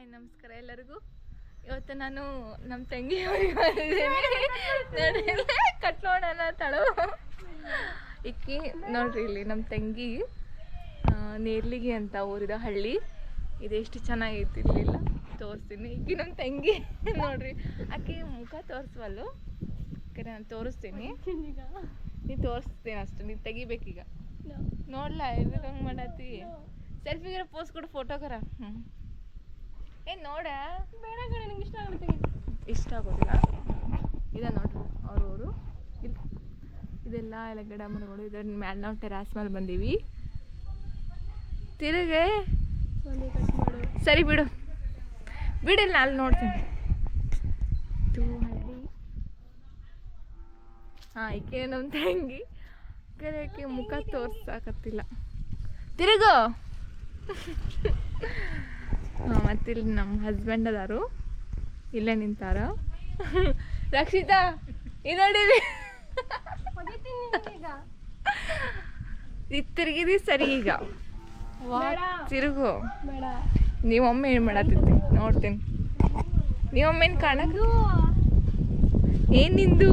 Hi ನಮಸ್ಕಾರ ಎಲ್ಲರಿಗೂ. ಇವತ್ತು ನಾನು ನಮ್ಮ ತಂಗಿ ಕಟ್ ನೋಡೋಣ ತಳು. ಇಕ್ಕಿ ನೋಡ್ರಿ ಇಲ್ಲಿ ನಮ್ಮ ತಂಗಿ ನೇರ್ಲಿಗೆ ಅಂತ ಊರಿದ ಹಳ್ಳಿ. ಇದೆಷ್ಟು ಚೆನ್ನಾಗೈತಿ ಇಲ್ಲಿಲ್ಲ. ತೋರಿಸ್ತೀನಿ. ಇಕ್ಕಿ ನಮ್ಮ ತಂಗಿ. ನೋಡ್ರಿ ಆಕೆ ಮುಖ ತೋರಿಸ್ವಲ್ಲು. ಕರೆ ನಾನು ತೋರಿಸ್ತೀನಿ. ನೀ ತೋರಿಸ್ತೀನಿ ಅಷ್ಟು. ನೀನು ತೆಗಿಬೇಕೀಗ. ನೋಡ್ಲಾ ಇಲ್ಲ ಹಂಗೆ ಮಾಡತ್ತಿ? ಸೆಲ್ಫಿಗೆ ಪೋಸ್ ಕೊಡು ಫೋಟೋಗರ ಹ್ಞೂ ಏ ನೋಡ. ಬೇಡ ಕಡೆ ನಂಗೆ ಇಷ್ಟ ಆಗುತ್ತೆ ಇಷ್ಟ ಆಗೋದಿಲ್ಲ. ಇದೆ ನೋಡ್ರಿ ಅವ್ರವರು. ಇಲ್ಲಿ ಇದೆಲ್ಲ ಎಲ್ಲ ಗಿಡ ಮರಗಳು ಇದ್ರ ಮ್ಯಾಲೆ ನಾವು ಟೆರಾಸ್ ಮೇಲೆ ಬಂದೀವಿ. ತಿರುಗೆ. ಸರಿ ಬಿಡು. ಬಿಡಿಲ್ಲ ಅಲ್ಲಿ ನೋಡ್ತೀನಿ. ಇದು ಹಾಂ ಈಕೆ ನಮ್ಮ ತಂಗಿ ಕರೆಯಕ್ಕೆ ಮುಖ ತೋರ್ಸಾಕತ್ತಿಲ್ಲ ತಿರುಗು. ಮತ್ತಿಲ್ಲಿ ನಮ್ಮ ಹಸ್ಬೆಂಡ್ ಅದಾರು. ಇಲ್ಲೇ ನಿಂತಾರ. ರಕ್ಷಿತಾ ಇದು ನೋಡಿರಿ ಈಗ ಇದು ತಿರುಗಿದಿ ಸರಿ ಈಗ. ತಿರುಗು. ಬೇಡ. ನೀವೊಮ್ಮೆ ಏನು ಮಾಡತ್ತಿ ನೋಡ್ತೀನಿ. ನೀವೊಮ್ಮೆ ಏನು ಕಾಣಕ್ ಏನ್ ನಿಂದು?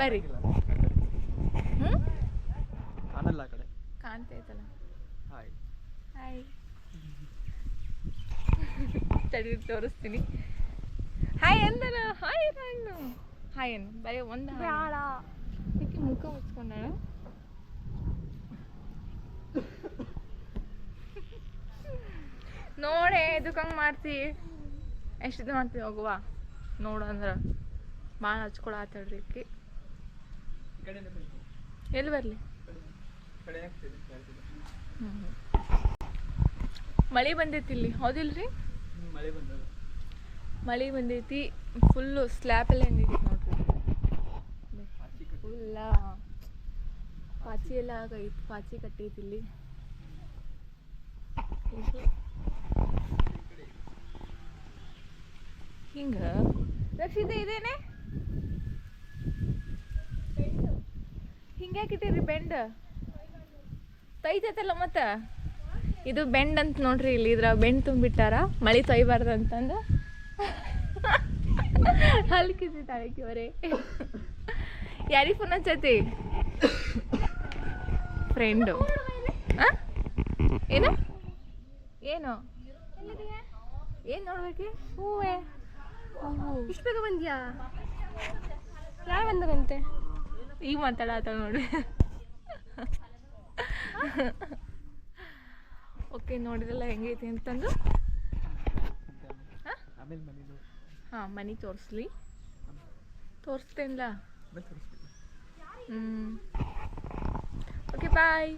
ಬರ್ರಿ ಹ್ಞೂ ಕಾಣಲ್ಲ ಆ ಕಡೆ. ಕಾಣ್ತೈತಲ್ಲ ಹಾಯ್ ಹಾಯ್ ತಡಿ ತೋರಿಸ್ತೀನಿ. ಹಾಯ್ ಅಂದನ ಹಾಯ್ ನಾನು ಹಾಯ್ ಏನು ಬರೀ ಒಂದು ಯಾಕೆ ಮುಖ ಮುಚ್ಕೊಂಡಾಳ? ನೋಡೆ ಇದಕ್ಕೆ ಹಂಗೆ ಮಾಡ್ತಿ? ಎಷ್ಟು ಇದು ಮಾಡ್ತೀವಿ ಹೋಗುವ? ನೋಡು ಅಂದ್ರೆ. ಭಾಳ ಹಚ್ಕೊಳ ಬನ್ನಿ ಎಲ್ಲಿ ಬರಲಿ? ಮಳೆ ಬಂದೈತಿ ಇಲ್ಲಿ ಹೌದಿಲ್ರಿ? ಮಳೆ ಬಂದೈತಿ ಫುಲ್ಲು ಸ್ಲ್ಯಾಪೆಲ್ಲ ಹೆಂಗೈತಿ ನೋಡ್ರಿ. ಫುಲ್ಲ ಪಾಚಿ ಎಲ್ಲ ಆಗೈತಿ ಪಾಚಿ ಕಟ್ಟೈತಿ ಇಲ್ಲಿ. ಹಿಂಗ. ರಕ್ಷಿತ ಇದೇನೆ? ಹಿಂಗ್ಯಾಕಿಟ್ಟಿರಿ ಬೆಂಡ್? ತೈತೈತಲ್ಲ ಮತ್ತ? ಇದು ಬೆಂಡ್ ಅಂತ ನೋಡ್ರಿ ಇಲ್ಲಿ, ಇದ್ರ ಬೆಂಡ್ ತುಂಬಿಟ್ಟಾರ, ಮಳಿ ತೊಯ್ಬಾರ್ದು ಅಂತಂದು. ಹಲ್ಕಿಸಿ ತಾಳಕಿವರೆ ಯಾರಿಗೆ ಫೋನ್ ಹಚ್ಚತಿ? ಫ್ರೆಂಡು ಏನು? ಏನು? ಏನು ನೋಡ್ಬೇಕು? ಹೂವೇ. ಇಷ್ಟು ಬೇಗ ಬಂದ್ಯಾ? ಯಾರು ಬಂದರಂತೆ? ಈಗ ಮಾತಾಡತ್ತ ನೋಡಿ ಓಕೆ ನೋಡಿದ್ರಲ್ಲ ಹೆಂಗೈತಿ ಅಂತಂದು? ಹಾಂ? ಮನೆ ತೋರಿಸ್ಲಿ. ತೋರಿಸ್ತೇನಲ್ಲ ಹ್ಞೂ ಓಕೆ ಬಾಯ್